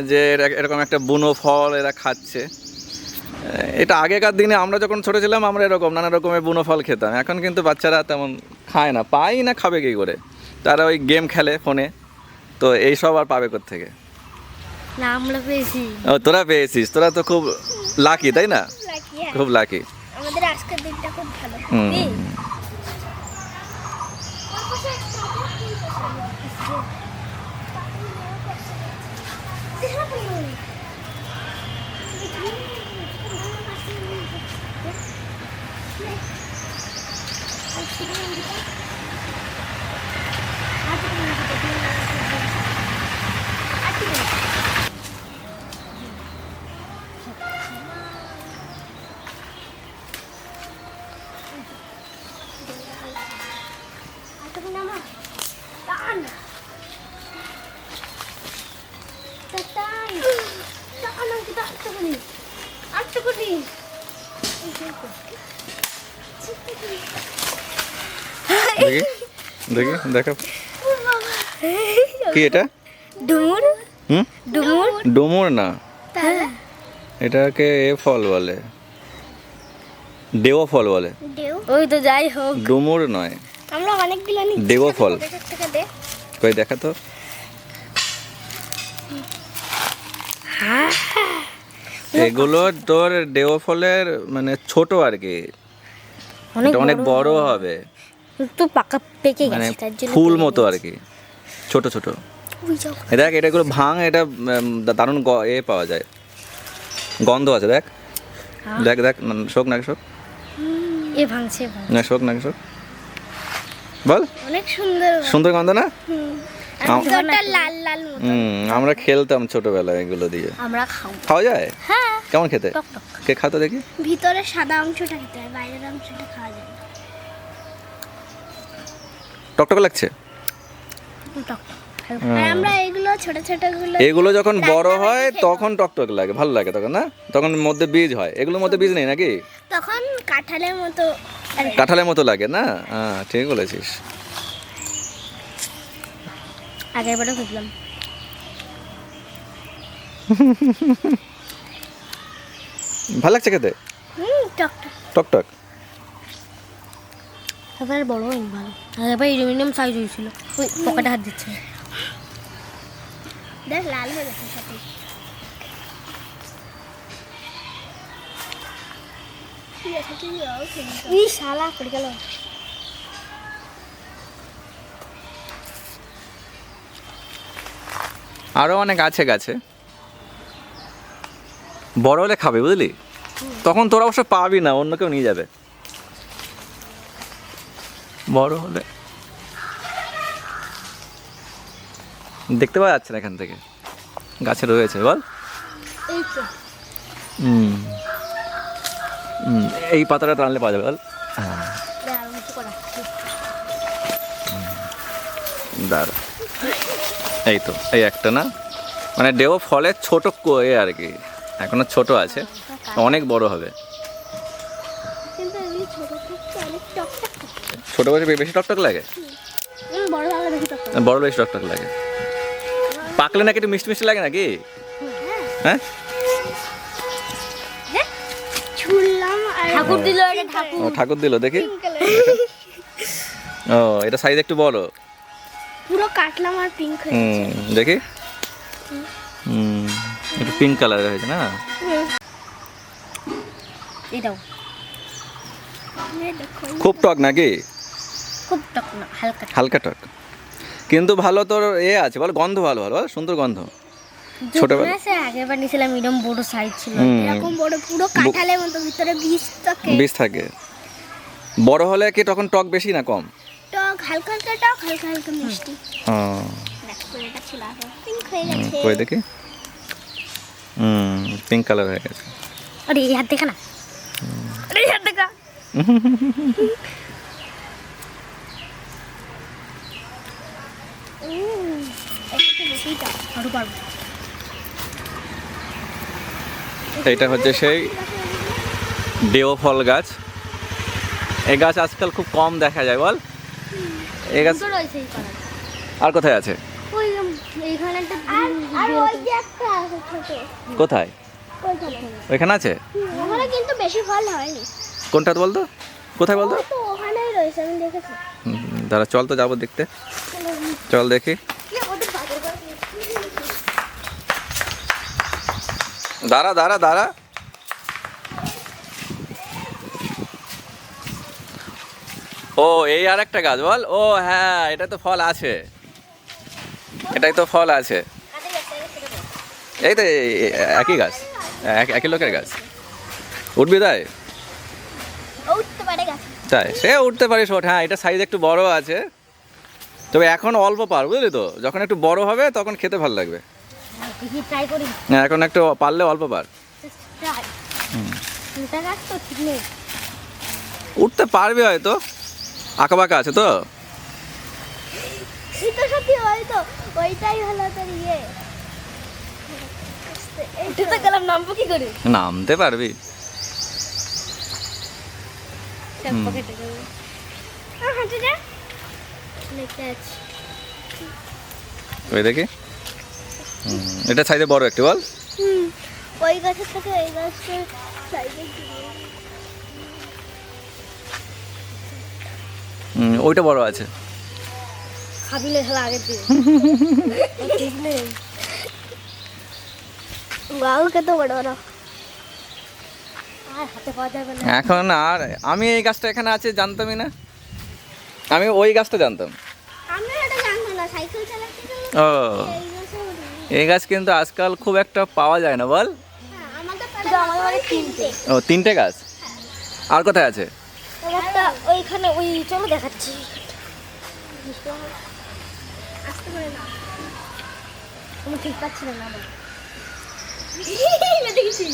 যে এরা- এরকম একটা বুনো ফল এরা খাচ্ছে। এটা আগেকার দিনে আমরা যখন ছোটো ছিলাম আমরা এরকম নানা রকমের বুনো ফল খেতাম। এখন কিন্তু বাচ্চারা তেমন খায় না পাই না খাবে কী করে? তারা ওই গেম খেলে ফোনে। তো এইসব আর পাবে থেকে না আমরা পেয়েছি। ও তোরা পেয়েছিস। তোরা তো খুব লাকি তাই না? হ্যাঁ। খুব লাকি আমাদের আজকের দিনটা খুব ভালো। হুম। কি? আটটুকু নামা। টান। তা টান। টান আমাকে তো আটটুকুনি। আটটুকুনি। এই যে তো। দেখি দেখি দেখা কি এটা? ডুমুর? হুম? ডুমুর? ডুমুর না। এটাকে এ ফল বলে। দেও ফল বলে। ওই তো যাই হোক। ডুমুর নয়। আমরা অনেকগুলো ফল। কই দেখা তো। এগুলো তোর দেও ফলের মানে ছোট আর কি। এটা অনেক বড় হবে। একটু পাকা পেকে মানে গেছে তার জন্য ফুল মতো আর কি। ছোট ছোট। ওই যাও। এ দেখ এটা এগুলো ভাঙ এটা উম, দারুণ গ- এ পাওয়া যায়। গন্ধ আছে দেখ। দেখ দেখ না, শোক না শোক। এ ভাঙছে ভাঙ না শোক না শোক। বল। অনেক সুন্দর সুন্দর গন্ধ না? আম- ভিতরটা লাল লাল মতো। হুম আমরা খেলতাম ছোটবেলায় এগুলো দিয়ে। আমরা খাও খাওয়া যায়? হ্যাঁ। কেমন খেতে? টক টক। কে খাতো দেখি? ভিতরে সাদা অংশটা খেতে হয় বাইরের অংশটা খাওয়া যায় না। টকটক লাগছে? এগুলো ছোট ছোট এগুলো যখন বড় হয় তখন টকটক লাগে ভালো লাগে তখন না? তখন মধ্যে বীজ হয় এগুলোর মধ্যে বীজ নেই নাকি? তখন কাঁঠালের মতো কাঁঠালের মতো লাগে না? হ্যাঁ ঠিক বলেছিস। আগের বারে খুঁজলাম। ভালো লাগছে খেতে? টক টক টকটক? এবারে বড় হয়নি ভালো। এবার অ্যালুমিনিয়াম সাইজ হয়েছিল। ওই পকেটে হাত দিচ্ছে। দেখ লাল হয়ে গেছে সাথে ই শালা পড়ে গেল। আরও অনেক আছে গাছে। বড় হলে খাবে বুঝলি? তখন তোরা অবশ্য পাবি না অন্য কেউ নিয়ে যাবে। বড় হলে। দেখতে পাওয়া যাচ্ছে না এখান থেকে। গাছে রয়েছে বল। এই হুম। হুম, এই পাতাটা টানলে পাওয়া যাবে বল। হ্যাঁ। দাঁড়া এই তো এই একটা না? মানে ডেও ফলের ছোট কো- এ আর কি। এখনও ছোট আছে। অনেক বড় হবে। কিন্তু ছোট থাকতে অনেক টক টক ছোট বয়সে বেশি টকটক লাগে? বড় বেশি বড় টকটক লাগে। পাকলে নাকি একটু মিষ্টি মিষ্টি লাগে নাকি? হ্যাঁ। ঠাকুর দিল এটা ঠাকুর। ও ঠাকুর দিল দেখি। ও এটা সাইজ একটু বড়। পুরো কাটলাম আর পিঙ্ক হয়ে দেখি। হুম। একটু পিঙ্ক কালার হয়েছে না? এটাও খুব টক নাকি? খুব টক না হালকা টক। হালকা টক। কিন্তু ভালো তোর এ আছে বল গন্ধ ভালো ভালো সুন্দর গন্ধ। ছোটবেলা- যখন আছে আগের এরকম বড় সাইজ ছিল। এরকম বড় পুরো কাঁঠালের মতো ভিতরে বীজ থাকে। বিষ থাকে। বড় হলে কি তখন টক বেশি না কম? টক হালকা হালকা টক হালকা হালকা মিষ্টি। ও দেখো এটা ছিল আগে পিঙ্ক হুম, গেছে। কই দেখি? হুম পিঙ্ক কালার হয়ে গেছে। আরে এই হাত দেখা না। আরে এই হাত দেখা। উম, এটা হচ্ছে সেই ডেও ফল গাছ। এই গাছ আজকাল খুব কম দেখা যায় বল। এই গাছ। আর কোথায় আছে? ওই এইখানে একটা আর ওই যে একটা আছে ছোট। কোথায়? ওইখানে। ওইখানে আছে? কিন্তু বেশি ফল হয়নি। কোনটা বলতো? কোথায় বলতো? দাঁড়া চল তো যাব দেখতে। চল দেখি। দাঁড়া দাঁড়া দাঁড়া। ও এই আর একটা গাছ বল। ও হ্যাঁ এটা তো ফল আছে। এটাই তো ফল আছে। এই তো একই গাছ। এক- একই লোকের গাছ। উঠবি তাই? গাছ তাই। সে উঠতে পারিস ওঠ হ্যাঁ এটা সাইজ একটু বড় আছে। তবে এখন অল্প পার বুঝলি তো? যখন একটু বড় হবে তখন খেতে ভালো লাগবে। হ্যাঁ এখন একটু পারলে অল্প পার। উঠতে পারবে হয়তো। আঁকা বাঁকা আছে তো? এই তো সত্যি ওই তো ওইটাই হলো তোর ইয়ে উঠতে গেলাম নামবো কি করে নামতে পারবি হুম। পকেটে দেবো। হাঁটে যা। দেখতে আছি। ওই দেখি। এটা সাইজে বড় একটু বল। হুম ওই গাছের থেকে এই গাছটা হুম, ওইটা বড় আছে। খাবিলে খেলা আগের দিন। ঠিক নেই। বাউ কত বড় বড় আর হাতে পাওয়া যাবে না এখন আর আমি এই গাছটা এখানে আছে জানতামই না। আমি ওই গাছটা জানতাম। ও। এই গাছে কিন্তু আজকাল খুব একটা পাওয়া যায় না বল। হ্যাঁ, ও তিনটে গাছ? আর কোথায় আছে? ওইখানে ওই চলো দেখাচ্ছি। আসতে পারে না আমি ঠিক পাচ্ছি না দেখেছি।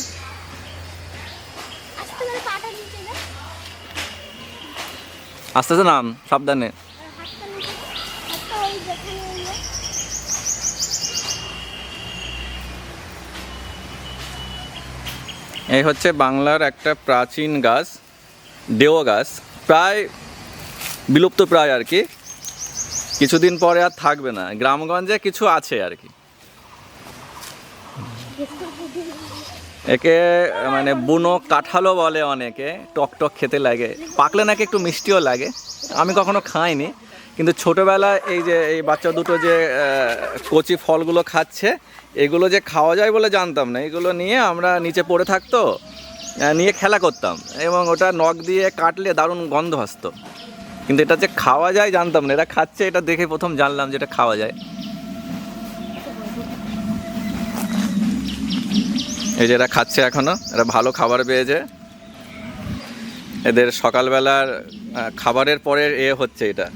আসতে আস্তে নাম সাবধানে। এই হচ্ছে বাংলার একটা প্রাচীন গাছ দেও গাছ। প্রায় বিলুপ্ত প্রায় আর কি। কিছুদিন পরে আর থাকবে না। গ্রামগঞ্জে কিছু আছে আর কি। একে মানে বুনো কাঁঠালও বলে অনেকে টক টক খেতে লাগে। পাকলে নাকি একটু মিষ্টিও লাগে। আমি কখনো খাইনি, কিন্তু ছোটোবেলায় এই যে, এই বাচ্চা দুটো যে কচি ফলগুলো খাচ্ছে, এগুলো যে খাওয়া যায় বলে জানতাম না। এগুলো নিয়ে আমরা নিচে পড়ে থাকতো নিয়ে খেলা করতাম। এবং ওটা নখ দিয়ে কাটলে দারুণ গন্ধ আসতো। কিন্তু এটা যে খাওয়া যায় জানতাম না এটা খাচ্ছে, এটা দেখে প্রথম জানলাম যে এটা খাওয়া যায়। এই যে এরা খাচ্ছে এখনও, এরা ভালো খাবার পেয়েছে। এদের সকালবেলার খাবারের পরের এ হচ্ছে এটা।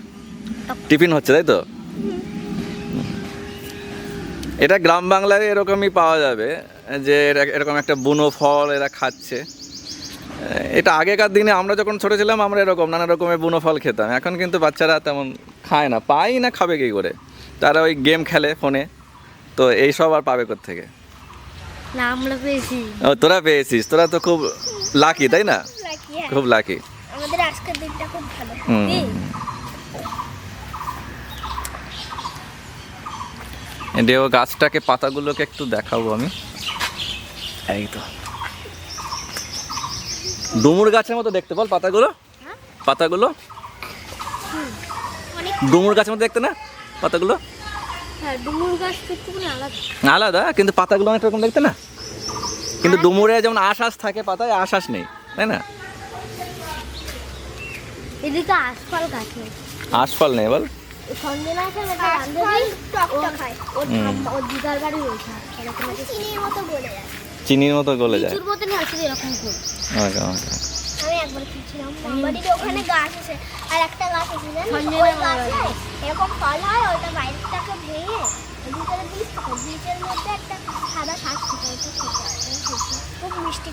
টিফিন হচ্ছে, তাই তো? এটা গ্রাম বাংলায় এরকমই পাওয়া যাবে, যে এরা- এরকম একটা বুনো ফল এরা খাচ্ছে। এটা আগেকার দিনে আমরা যখন ছোটো ছিলাম, আমরা এরকম নানা রকমের বুনো ফল খেতাম। এখন কিন্তু বাচ্চারা তেমন খায় না, পাই না, খাবে কী করে? তারা ওই গেম খেলে ফোনে, তো এইসব আর পাবে থেকে না আমরা পেয়েছি। ও তোরা পেয়েছিস। তোরা তো খুব লাকি তাই না? খুব লাকি আমাদের আজকের দিনটা খুব ভালো। দেও গাছটাকে পাতাগুলোকে একটু দেখাবো আমি। এই তো। ডুমুর গাছের মতো দেখতে বল পাতাগুলো। হ্যাঁ? পাতাগুলো। ডুমুর গাছের মতো দেখতে না পাতাগুলো? আলাদা। আলাদা কিন্তু পাতাগুলো অনেক রকম দেখতে না? কিন্তু ডুমুরে যেমন আশ্বাস থাকে পাতায় আশ্বাস নেই তাই না? এদিকে আশফল গাছ নেই। আশফল নেই বল। মতো গলে যায়। চিনির মতো গলে যায়। আমি একবার খেয়েছিলাম বাড়িতে ওখানে গাছ আছে আর একটা গাছ আছে জানিস? ওই গাছে এরকম ফল হয় ওইটা বাইরেটাকে ভেঙে ভিতরে বীজ থাকে বীজের মধ্যে একটা সাদা শাক থাকে ওইটা খেতে হয়। খুব মিষ্টি